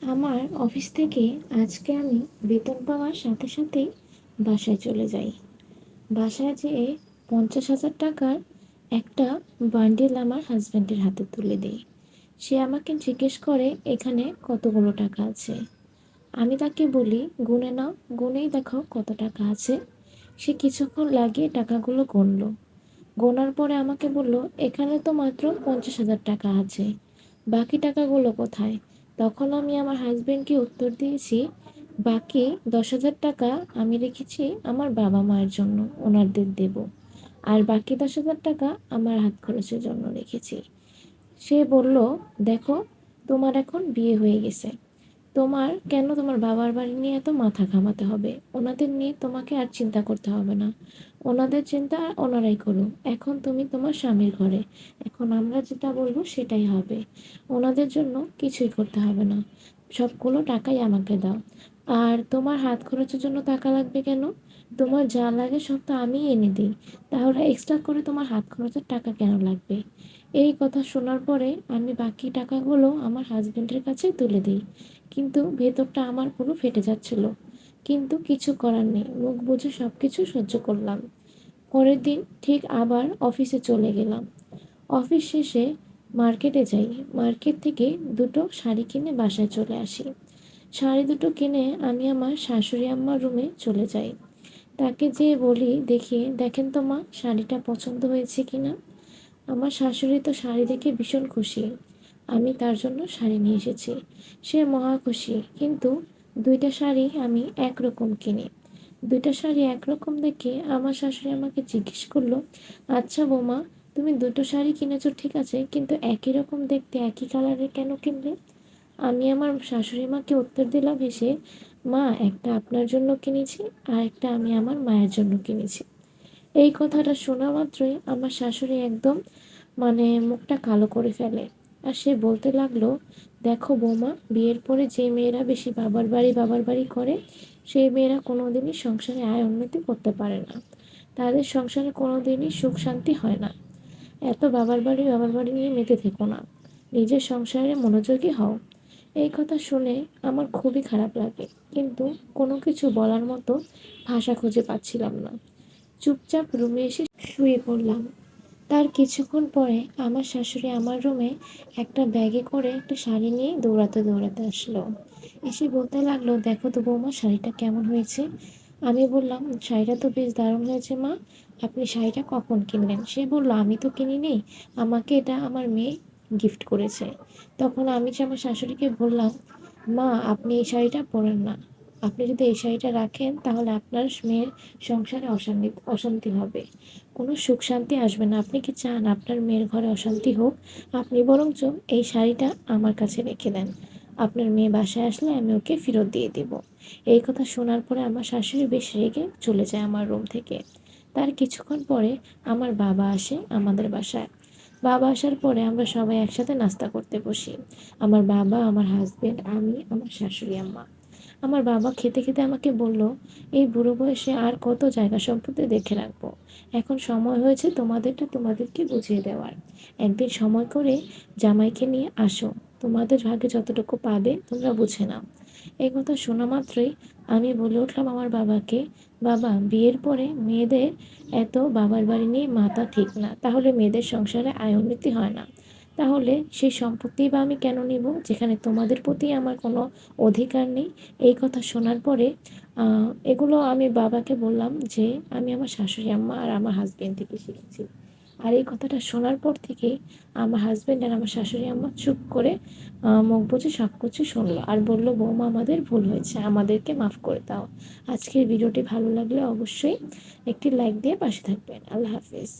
আমার অফিস থেকে আজকে আমি বেতন পাওয়ার সাথে সাথেই বাসায় চলে যাই। বাসায় যেয়ে পঞ্চাশ হাজার টাকার একটা বান্ডিল আমার হাজব্যান্ডের হাতে তুলে দিই। সে আমাকে জিজ্ঞেস করে, এখানে কতগুলো টাকা আছে? আমি তাকে বলি, গুনে নাও, গুনেই দেখো কত টাকা আছে। সে কিছুক্ষণ লাগিয়ে টাকাগুলো গুনলো। গোনার পরে আমাকে বলল, এখানে তো মাত্র পঞ্চাশ হাজার টাকা আছে, বাকি টাকাগুলো কোথায়? তখন আমি আমার হাজব্যান্ডকে উত্তর দিয়েছি, বাকি দশ হাজার টাকা আমি রেখেছি আমার বাবা মায়ের জন্য ওনারদের দেব। আর বাকি দশ হাজার টাকা আমার হাত খরচের জন্য রেখেছি। সে বলল, দেখো, তোমার এখন বিয়ে হয়ে গেছে। তোমার, কেন তোমার বাবার বাড়ি নিয়ে এত মাথা ঘামাতে হবে? ওনাদের নিয়ে তোমাকে আর চিন্তা করতে হবে না। ওনাদের চিন্তা ওনারাই করুক। এখন তুমি তোমার স্বামীর ঘরে। এখন আমরা যেটা বলব সেটাই হবে। ওনাদের জন্য কিছুই করতে হবে না। সবগুলো টাকাই আমাকে দাও। আর তোমার হাত খরচের জন্য টাকা লাগবে কেন? তোমার যা লাগে সব তো আমি এনে দিই। তাহলে এক্সট্রা করে তোমার হাত খরচের টাকা কেন লাগবে? এই কথা শোনার পরে আমি বাকি টাকাগুলো আমার হাজব্যান্ডের কাছে তুলে দিই। কিন্তু ভেতরটা আমার পুরো ফেটে যাচ্ছিল। কিন্তু কিছু করার নেই, মুখ বুঝে সব কিছু সহ্য করলাম। পরের দিন ঠিক আবার অফিসে চলে গেলাম। অফিস শেষে মার্কেটে যাই। মার্কেট থেকে দুটো শাড়ি কিনে বাসায় চলে আসি। শাড়ি দুটো কিনে আমি আমার শাশুড়ি আম্মার রুমে চলে যাই। তাকে যেয়ে বলি, দেখি, দেখেন তো মা, শাড়িটা পছন্দ হয়েছে কি না আমার শাশুড়ি তো শাড়ি দেখে ভীষণ খুশি। আমি তার জন্য শাড়ি নিয়ে এসেছি। সে মহা খুশি। কিন্তু দুইটা শাড়ি আমি একরকম কিনি। দুইটা শাড়ি একরকম দেখে আমার শাশুড়ি আমাকে জিজ্ঞেস করল আচ্ছা বৌমা, তুমি দুটো শাড়ি কিনেছো ঠিক আছে, কিন্তু একই রকম দেখতে একই কালারের কেন কিনলে? আমি আমার শাশুড়ি মাকে উত্তর দিলাম, হেসে, মা, একটা আপনার জন্য কিনেছি, আর একটা আমি আমার মায়ের জন্য কিনেছি। এই কথাটা শোনা মাত্রই আমার শাশুড়ি একদম মানে মুখটা কালো করে ফেলে। আর সে বলতে লাগল, দেখো বৌমা, বিয়ের পরে যে মেয়েরা বেশি বাবার বাড়ি বাবার বাড়ি করে, সেই মেয়েরা কোনো দিনই সংসারে আয় উন্নতি করতে পারে না। তাদের সংসারে কোনো দিনই সুখ শান্তি হয় না। এত বাবার বাড়ি বাবার বাড়ি নিয়ে মেতে থেকো না। নিজের সংসারে মনোযোগী হও। এই কথা শুনে আমার খুবই খারাপ লাগে। কিন্তু কোনো কিছু বলার মতো ভাষা খুঁজে পাচ্ছিলাম না। চুপচাপ রুমে এসে শুয়ে পড়লাম। তার কিছুক্ষণ পরে আমার শাশুড়ি আমার রুমে একটা ব্যাগে করে একটা শাড়ি নিয়ে দৌড়াতে দৌড়াতে আসলো। এসে বলতে লাগল, দেখো তো বৌমা, শাড়িটা কেমন হয়েছে? আমি বললাম, শাড়িটা তো বেশ দারুণ হয়েছে মা, আপনি শাড়িটা কখন কিনলেন সে বলল, আমি তো কিনি কিনিনি, আমাকে এটা আমার মেয়ে গিফট করেছে। তখন আমি যে আমার শাশুড়িকে বললাম, মা, আপনি এই শাড়িটা পরেন না। আপনি যদি এই শাড়িটা রাখেন, তাহলে আপনার মেয়ের সংসারে অশান্তি অশান্তি হবে। কোনো সুখ শান্তি আসবে না। আপনি কি চান আপনার মেয়ের ঘরে অশান্তি হোক? আপনি বরঞ্চ এই শাড়িটা আমার কাছে রেখে দেন। আপনার মেয়ে বাসায় আসলে আমি ওকে ফেরত দিয়ে দেব। এই কথা শোনার পরে আমার শাশুড়ি বেশ রেগে চলে যায় আমার রুম থেকে। তার কিছুক্ষণ পরে আমার বাবা আসে আমাদের বাসায়। বাবা আসার পরে আমরা সবাই একসাথে নাস্তা করতে বসি। আমার বাবা, আমার হাজবেন্ড আমি, আমার শাশুড়ি, আম্মা। আমার বাবা খেতে খেতে আমাকে বলল, এই বুড়ো বয়সে আর কত জায়গা সম্পত্তি দেখে রাখব? এখন সময় হয়েছে তোমাদেরটা তোমাদেরকে বুঝিয়ে দেওয়ার। একদিন সময় করে জামাইকে নিয়ে আসো। তোমাদের ভাগে যতটুকু পাবে তোমরা বুঝে নাও। এই কথা শোনা মাত্রই আমি বলে উঠলাম আমার বাবাকে, বাবা, বিয়ের পরে মেয়েদের এত বাবার বাড়ি নিয়ে মাথা ঠিক না। তাহলে মেয়েদের সংসারে আয় উন্নতি হয় না। তাহলে সেই সম্পত্তি বা আমি কেন নিব, যেখানে তোমাদের প্রতি আমার কোনো অধিকার নেই? এই কথা শোনার পরে এগুলো আমি বাবাকে বললাম যে, আমি আমার শাশুড়ি আম্মা আর আমার হাজবেন্ড থেকে শিখেছি। আর এই কথাটা শোনার পর থেকেই আমার হাজব্যান্ড আর আমার শাশুড়ি আম্মা চুপ করে মুখ বুঝে সব কিছু শুনলো আর বলল, বৌমা, আমাদের ভুল হয়েছে, আমাদেরকে মাফ করে দাও। আজকের ভিডিওটি ভালো লাগলে অবশ্যই একটি লাইক দিয়ে পাশে থাকবেন। আল্লাহ হাফিজ।